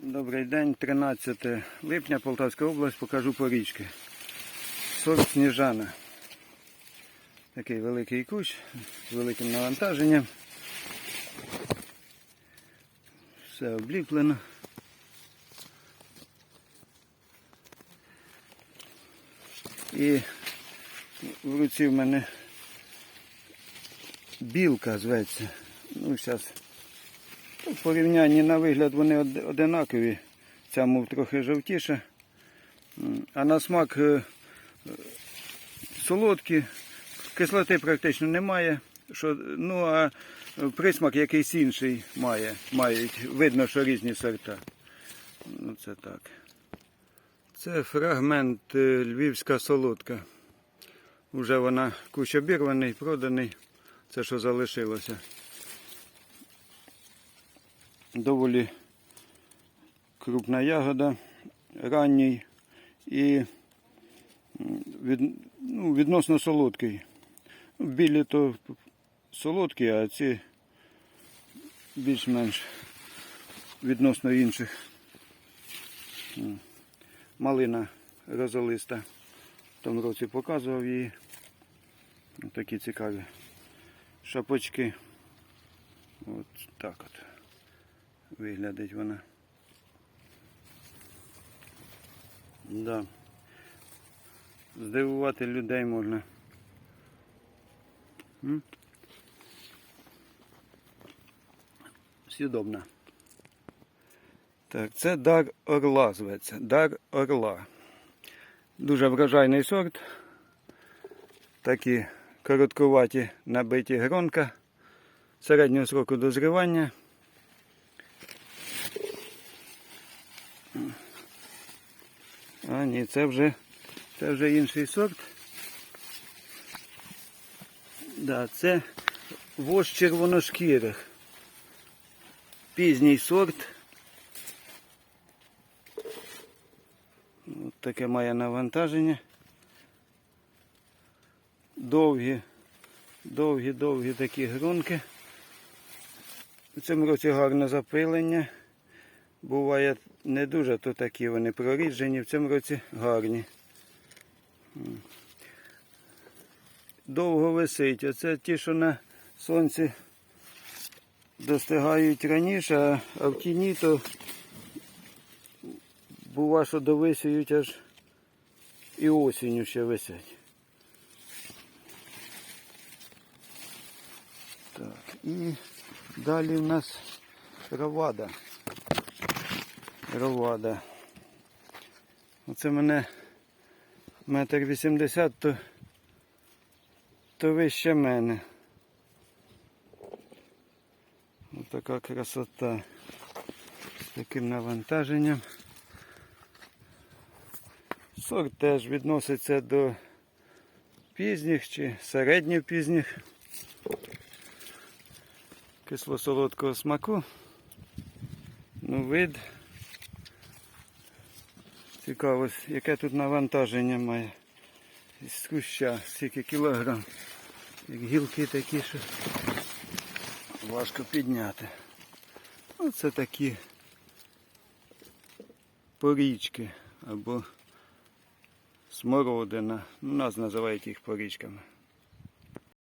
Добрий день, 13 липня, Полтавська область, покажу порічки. Сорт Сніжана. Такий великий кущ з великим навантаженням. Все обліплено. І в руці в мене білка зветься. Ну, зараз в порівнянні на вигляд вони одинакові. Ця мов трохи жовтіша. А на смак е, солодкі, кислоти практично немає. Що, ну а присмак якийсь інший має. Мають. Видно, що різні сорта. Ну це так. Це фрагмент е, львівська солодка. Уже вона кущ обірваний, проданий. Це що залишилося доволі крупна ягода, ранній і від, ну, відносно солодкий. Ну, Білі то солодкі, а ці більш-менш відносно інших. Малина розолиста. В тому році показував її. Такі цікаві шапочки. От так от виглядить вона. Да. Здивувати людей можна. М? Сідобна. Так, це дар орла зветься. Дар орла. Дуже врожайний сорт. Такі короткуваті набиті гронка середнього сроку дозрівання. А, ні, це вже, це вже інший сорт. Да, це вож червоношкірих. Пізній сорт. От таке має навантаження. Довгі, довгі, довгі такі грунки. У цьому році гарне запилення. Буває не дуже, то такі вони проріджені, в цьому році гарні. Довго висить. Оце ті, що на сонці достигають раніше, а- в тіні то бува, що довисують аж і осінню ще висять. Так, і далі в нас равада. Ровада. Оце мене метр вісімдесят, то, то вище мене. Ось така красота з таким навантаженням. Сорт теж відноситься до пізніх чи середньопізніх кисло-солодкого смаку. Ну, вид. Цікаво, яке тут навантаження має З куща, скільки кілограм. Як гілки такі, що важко підняти. Оце такі порічки або смородина. У нас називають їх порічками.